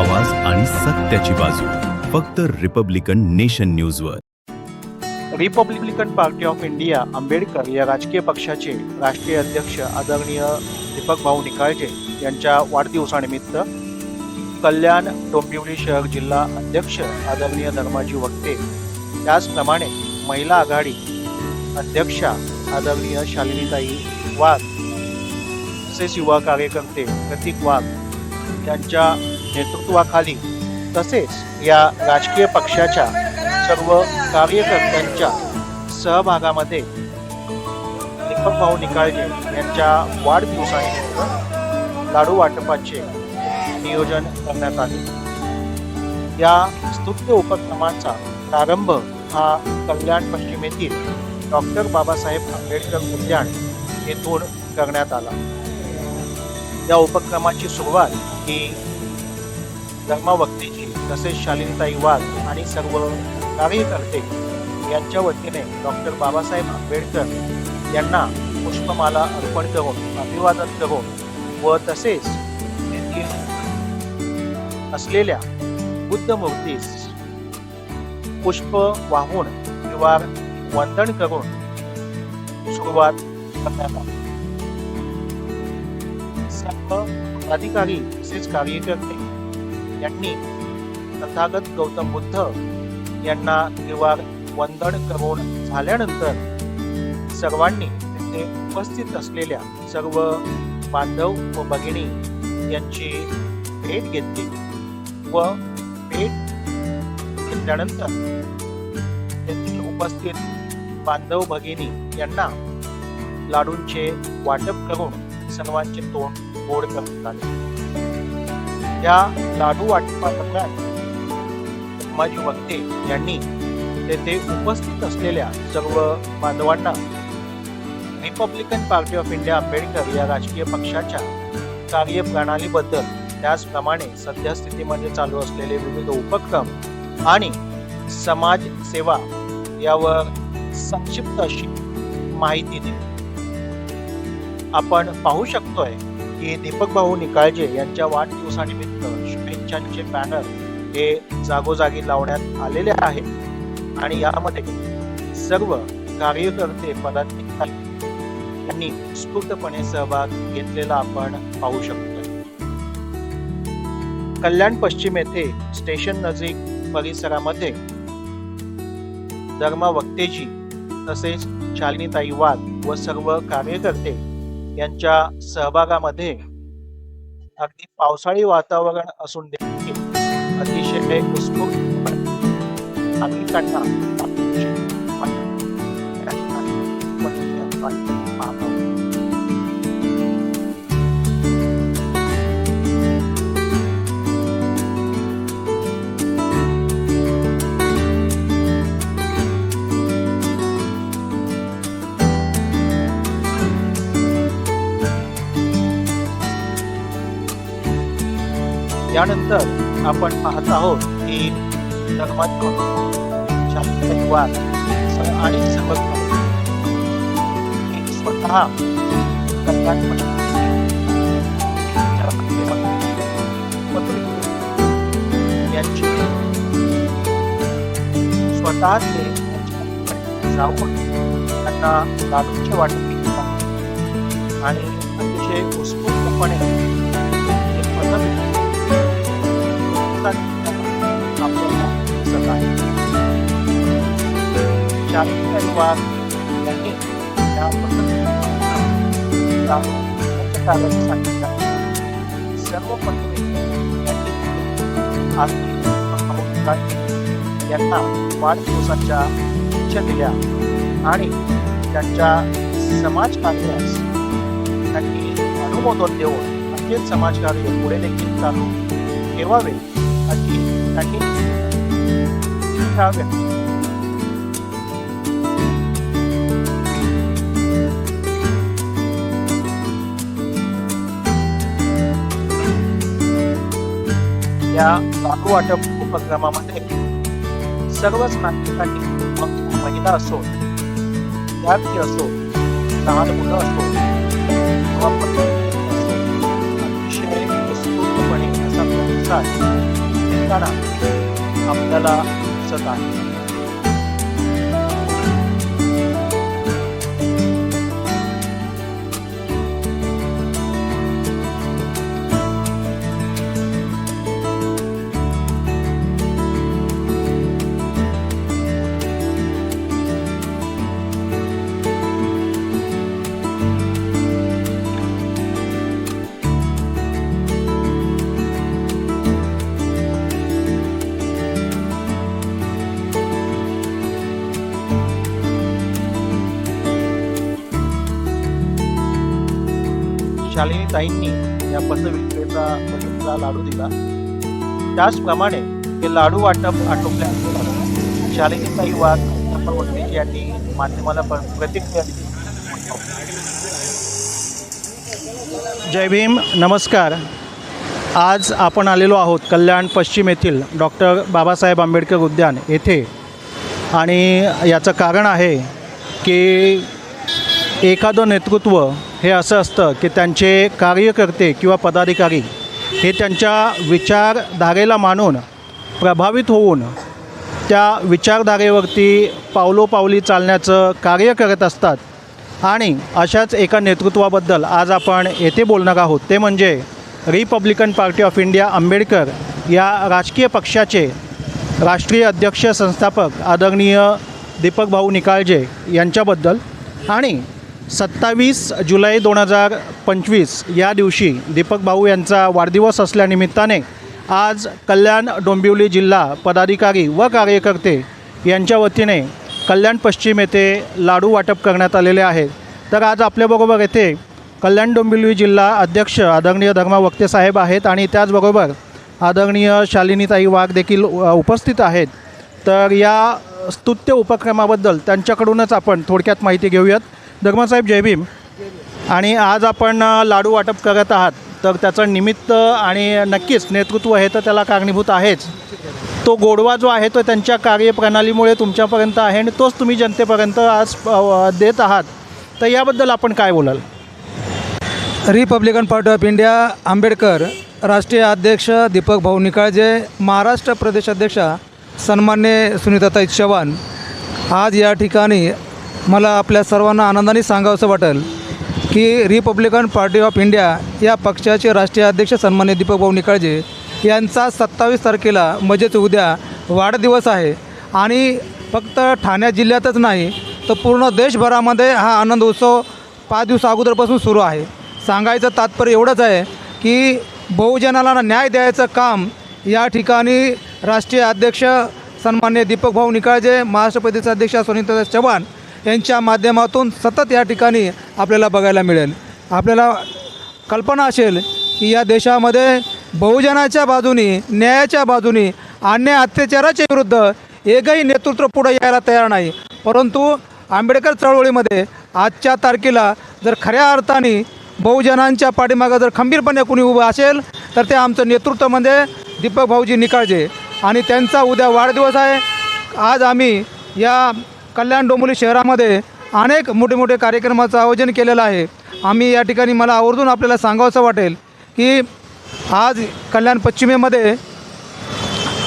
आवाज आणि सत्याची बाजू. फक्त रिपब्लिकन नेशन न्यूजवर Republican Party of India Ambedkar या राजकीय पक्षाचे राष्ट्रीय अध्यक्ष आदरणीय दीपक भाऊ निकाळजे यांच्या वाढदिवसानिमित्त कल्याण डोंबिवली शहर जिल्हा अध्यक्ष आदरणीय धर्माजी वक्ते त्याचप्रमाणे महिला आघाडी अध्यक्षा आदरणीय शालिनीताई वाघ तसेच युवा कार्यकर्ते प्रतीक वाघ यांच्या नेतृत्वाखाली तसेच या राजकीय पक्षाच्या सर्व कार्यकर्त्यांच्या सहभागामध्ये दीपक भाऊ निकाळजे यांच्या वाढदिवसानिमित्त लाडू वाटपाचे नियोजन करण्यात आले. या स्तुत्य उपक्रमाचा प्रारंभ हा कल्याण पश्चिमेतील डॉक्टर बाबासाहेब आंबेडकर उद्यान येथून करण्यात आला. या उपक्रमाची सुरुवात ही धर्मभक्तीची तसेच शालिनीताई वाघ आणि सर्व कार्यकर्ते यांच्या वतीने डॉक्टर बाबासाहेब आंबेडकर यांना पुष्पमाला अर्पण करून अभिवादन करून व तसेच असलेल्या बुद्ध मूर्तीस पुष्प वाहून किंवा वंदन करून सुरुवात करण्यात आली. सर्व अधिकारी तसेच कार्यकर्ते यांनी तथागत गौतम बुद्ध यांना किंवा वंदन करून झाल्यानंतर सर्वांनी तिथे उपस्थित असलेल्या सर्व बांधव व भगिनी यांची भेट घेतली व भेट घेतल्यानंतर तेथील उपस्थित बांधव भगिनी यांना लाडूंचे वाटप करून सर्वांचे तोंड गोड करण्यात आले. या लाडू वाटपादरम्यान धर्माजी वक्ते यांनी तेथे उपस्थित असलेल्या सर्व बांधवांना Republican Party of India Ambedkar या राजकीय पक्षाच्या कार्यप्रणालीबद्दल त्याचप्रमाणे सध्या स्थितीमध्ये चालू असलेले विविध उपक्रम आणि समाज सेवा यावर संक्षिप्त अशी माहिती दिली. आपण पाहू शकतोय की दीपक भाऊ निकाळजे यांच्या वाढदिवसानिमित्त शुभेच्छांचे बॅनर हे जागोजागी लावण्यात आलेले आहे. आणि यामध्ये सर्व कार्यकर्ते पदाधिकारी यांनी उत्स्फूर्तपणे सहभाग घेतलेला आपण पाहू शकतोय. कल्याण पश्चिम येथे स्टेशन नजीक परिसरामध्ये धर्मा वक्तेजी तसेच शालिनीताई वाघ व सर्व कार्यकर्ते यांच्या सहभागामध्ये अगदी पावसाळी वातावरण असून दे अतिशय उत्स्फूर्त नागरिकांना यानंतर आपण पाहत आहोत की धर्मात शांतवाद आणि सर्व हे स्वतः कल्याण यांची स्वतः ते जाऊन त्यांना लाडूचे वाटप आणि अतिशय उत्स्फूर्तपणे हे पदवी आपल्याला दिसत आहे शालिनी वाघ यांनी या पद्धतीने सांगितलं सर्व पद्धती यांनी यांना वाढदिवसाच्या शुभेच्छा दिल्या आणि त्यांच्या समाजकार्यास त्यांनी अनुमोदन देऊन अखेर समाजकार्य पुढे देखील चालू ठेवावे. Aquí, aquí. Sabe. या लाडू वाटप उपक्रमामध्ये सर्वच नागरिकांनी मग महिला असो विद्यार्थी असो लहान मुलं असो किंवा अतिशय उत्स्फूर्तपणे असा प्रतिसाद देताना आपल्याला दिसत आहे. शालिनी ताईंनी या पथविक्रेता बहिणीला लाडू दिला. त्याचप्रमाणे हे लाडू वाटप आटोपल्यानंतर शालिनी ताई वाद वडनेजी यांनी माध्यमाला प्रतिक्रिया दिली. जय भीम. नमस्कार. आज आपण आलेलो आहोत कल्याण पश्चिम येथील डॉक्टर बाबासाहेब आंबेडकर उद्यान येथे. आणि याचं कारण आहे की एखादं नेतृत्व हे असं असतं की त्यांचे कार्यकर्ते किंवा पदाधिकारी हे त्यांच्या विचारधारेला मानून प्रभावित होऊन त्या विचारधारेवरती पावलोपावली चालण्याचं कार्य करत असतात. आणि अशाच एका नेतृत्वाबद्दल आज आपण येथे बोलणार आहोत. ते म्हणजे Republican Party of India Ambedkar या राजकीय पक्षाचे राष्ट्रीय अध्यक्ष संस्थापक आदरणीय दीपक भाऊ निकाळजे यांच्याबद्दल आणि सत्तावीस जुलै दोन हजार पंचवीस या दिवशी दीपक भाऊ यांचा वाढदिवस असल्यानिमित्ताने आज कल्याण डोंबिवली जिल्हा पदाधिकारी व कार्यकर्ते यांच्या वतीने कल्याण पश्चिम येथे लाडू वाटप करण्यात आलेले आहेत तर आज आपल्याबरोबर येथे कल्याण डोंबिवली जिल्हा अध्यक्ष आदरणीय धर्मा वक्ते साहेब आहेत आणि त्याचबरोबर आदरणीय शालिनीताई वाघ देखील उपस्थित आहेत. तर या स्तुत्य उपक्रमाबद्दल त्यांच्याकडूनच आपण थोडक्यात माहिती घेऊयात. धर्मासाहेब जय भीम. आणि आज आपण लाडू वाटप करत आहात. तर त्याचं निमित्त आणि नक्कीच नेतृत्व हे तर त्याला कारणीभूत आहेच. तो गोडवा जो आहे तो त्यांच्या कार्यप्रणालीमुळे तुमच्यापर्यंत आहे आणि तोच तुम्ही जनतेपर्यंत आज देत आहात. तर याबद्दल आपण काय बोलाल? Republican Party of India Ambedkar राष्ट्रीय अध्यक्ष दीपक भाऊ निकाळजे महाराष्ट्र प्रदेश अध्यक्षा सन्मान्य सुनीताताई चव्हाण आज या ठिकाणी मला आपल्या सर्वांना आनंदाने सांगावंसं वाटेल की रिपब्लिकन पार्टी ऑफ इंडिया या पक्षाचे राष्ट्रीय अध्यक्ष सन्मान्य दीपक भाऊ निकाळजे यांचा सत्तावीस तारखेला म्हणजेच उद्या वाढदिवस आहे. आणि फक्त ठाणे जिल्ह्यातच नाही तर पूर्ण देशभरामध्ये हा आनंद उत्सव पाच दिवस अगोदरपासून सुरू आहे. सांगायचं तात्पर्य एवढंच आहे की बहुजनाला न्याय द्यायचं काम या ठिकाणी राष्ट्रीय अध्यक्ष सन्मान्य दीपक भाऊ निकाळजे महाराष्ट्र अध्यक्ष सुनीता चव्हाण यांच्या माध्यमातून सतत या ठिकाणी आपल्याला बघायला मिळेल. आपल्याला कल्पना असेल की या देशामध्ये बहुजनाच्या बाजूनी न्यायाच्या बाजूनी अन्याय अत्याचाराच्या विरुद्ध एकही नेतृत्व पुढे यायला तयार नाही. परंतु आंबेडकर चळवळीमध्ये आजच्या तारखेला जर खऱ्या अर्थाने बहुजनांच्या पाठीमागं जर खंबीरपणे कुणी उभं असेल तर ते आमचं नेतृत्व म्हणजे दीपक भाऊजी निकाळजे. आणि त्यांचा उद्या वाढदिवस आहे. आज आम्ही या कल्याण डोंबिवली शहरामध्ये अनेक मोठे मोठे कार्यक्रमाचं आयोजन केलेलं आहे. आम्ही या ठिकाणी मला आवर्जून आपल्याला सांगावंसं वाटेल की आज कल्याण पश्चिमेमध्ये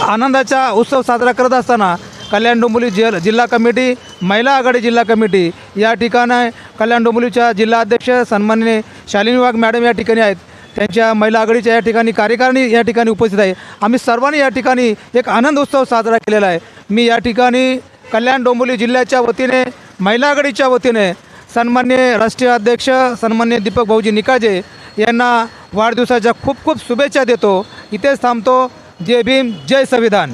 आनंदाचा उत्सव साजरा करत असताना कल्याण डोंबिवली जिल जिल्हा कमिटी महिला आघाडी जिल्हा कमिटी या ठिकाणी कल्याण डोंबिवलीच्या जिल्हा अध्यक्ष सन्माननीय शालिनी वाघ मॅडम या ठिकाणी आहेत. त्यांच्या महिला आघाडीच्या या ठिकाणी कार्यकारिणी या ठिकाणी उपस्थित आहे. आम्ही सर्वांनी या ठिकाणी एक आनंद उत्सव साजरा केलेला आहे. मी या ठिकाणी कल्याण डोंबिवली जिल्ह्याच्या वतीने महिला आघाडीच्या वतीने सन्मान्य राष्ट्रीय अध्यक्ष सन्मान्य दीपक भाऊजी निकाजे यांना वाढदिवसाच्या खूप खूप शुभेच्छा देतो. इथेच थांबतो. जय भीम जय संविधान.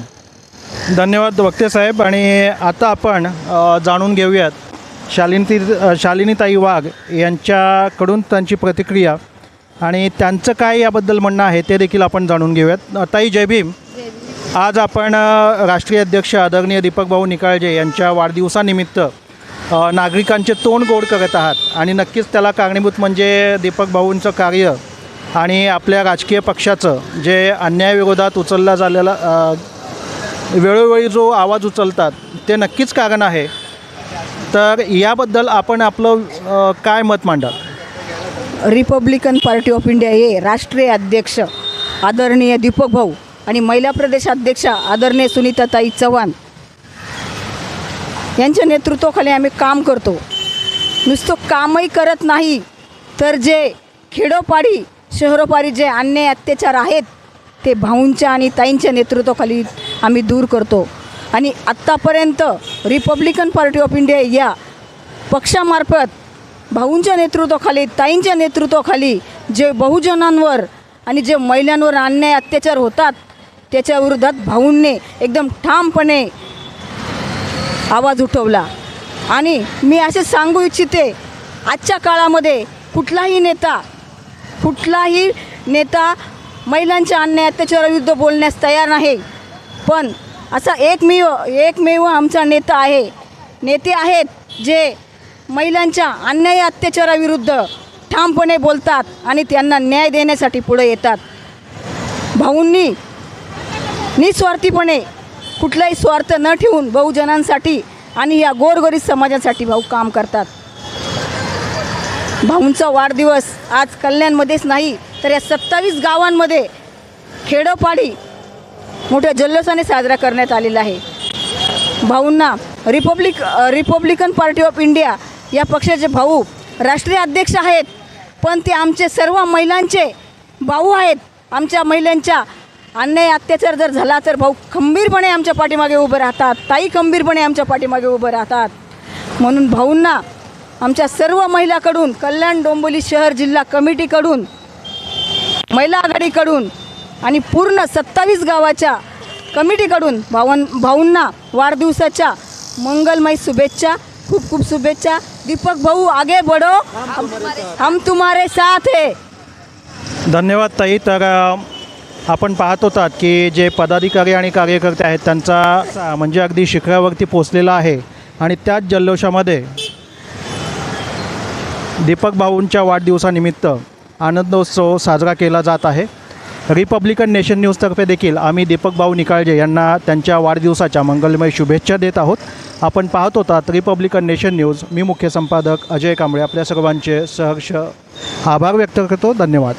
धन्यवाद वक्ते साहेब. आणि आता आपण जाणून घेऊयात शालिनी शालिनीताई वाघ यांच्याकडून त्यांची प्रतिक्रिया आणि त्यांचं काय याबद्दल म्हणणं आहे ते देखील आपण जाणून घेऊयात. ताई जय भीम. आज आपण राष्ट्रीय अध्यक्ष आदरणीय दीपक भाऊ निकाळजे यांच्या वाढदिवसानिमित्त नागरिकांचे तोंड गोड करत आहात आणि नक्कीच त्याला कारणीभूत म्हणजे दीपक भाऊंचं कार्य आणि आपल्या राजकीय पक्षाचं जे अन्यायाविरोधात उचलला झालेला वेळोवेळी जो आवाज उचलतात ते नक्कीच कारण आहे. तर याबद्दल आपण आपलं काय मत मांडाल? रिपब्लिकन पार्टी ऑफ इंडिया हे राष्ट्रीय अध्यक्ष आदरणीय दीपक भाऊ आणि महिला प्रदेशाध्यक्षा आदरणीय सुनीताताई चव्हाण यांच्या नेतृत्वाखाली आम्ही काम करतो. नुसतं कामही करत नाही तर जे खेडोपाडी शहरोपाडी जे अन्याय अत्याचार आहेत ते भाऊंच्या आणि ताईंच्या नेतृत्वाखाली आम्ही दूर करतो. आणि आत्तापर्यंत रिपब्लिकन पार्टी ऑफ इंडिया या पक्षामार्फत भाऊंच्या नेतृत्वाखाली ताईंच्या नेतृत्वाखाली जे बहुजनांवर आणि जे महिलांवर अन्याय अत्याचार होतात त्याच्या विरोधात भाऊंनी एकदम ठामपणे आवाज उठवला. आणि मी असे सांगू इच्छिते आजच्या काळामध्ये कुठलाही नेता कुठलाही नेता महिलांच्या अन्याय अत्याचाराविरुद्ध बोलण्यास तयार नाही. पण असा एकमेव एकमेव आमचा नेता आहे. नेते आहेत जे महिलांच्या अन्याय अत्याचाराविरुद्ध ठामपणे बोलतात आणि त्यांना न्याय देण्यासाठी पुढे येतात. भाऊंनी निस्वार्थीपणे कुठलाही स्वार्थ न ठेवून बहुजनांसाठी आणि या गोरगरीब समाजासाठी भाऊ काम करतात. भाऊंचा वाढदिवस आज कल्याणमध्येच नाही तर या सत्तावीस गावांमध्ये खेडोपाडी मोठ्या जल्लोषाने साजरा करण्यात आलेला आहे. भाऊंना Republic Republican Party of India या पक्षाचे भाऊ राष्ट्रीय अध्यक्ष आहेत पण ते आमचे सर्व महिलांचे भाऊ आहेत. आमच्या महिलांच्या अन्याय अत्याचार जर झाला तर भाऊ खंबीरपणे आमच्या पाठीमागे उभं राहतात. ताई खंबीरपणे आमच्या पाठीमागे उभं राहतात. म्हणून भाऊंना आमच्या सर्व महिलाकडून कल्याण डोंबोली शहर जिल्हा कमिटीकडून महिला आघाडीकडून आणि पूर्ण सत्तावीस गावाच्या कमिटीकडून भावन भाऊंना वाढदिवसाच्या मंगलमय शुभेच्छा खूप खूप शुभेच्छा. दीपक भाऊ आगे बढो. हम, तुम्हारे साथ है. धन्यवाद ताई. तर आपण पाहत होतात की जे पदाधिकारी आणि कार्यकर्ते आहेत त्यांचा म्हणजे अगदी शिखरावरती पोचलेला आहे. आणि त्याच जल्लोषामध्ये दीपक भाऊंच्या वाढदिवसानिमित्त आनंदोत्सव साजरा केला जात आहे. रिपब्लिकन नेशन न्यूजतर्फे देखील आम्ही दीपक भाऊ निकाळजे यांना त्यांच्या वाढदिवसाच्या मंगलमय शुभेच्छा देत आहोत. आपण पाहत होतात रिपब्लिकन नेशन न्यूज. मी मुख्य संपादक अजय कांबळे. आपल्या सर्वांचे सहर्ष आभार व्यक्त करतो. धन्यवाद.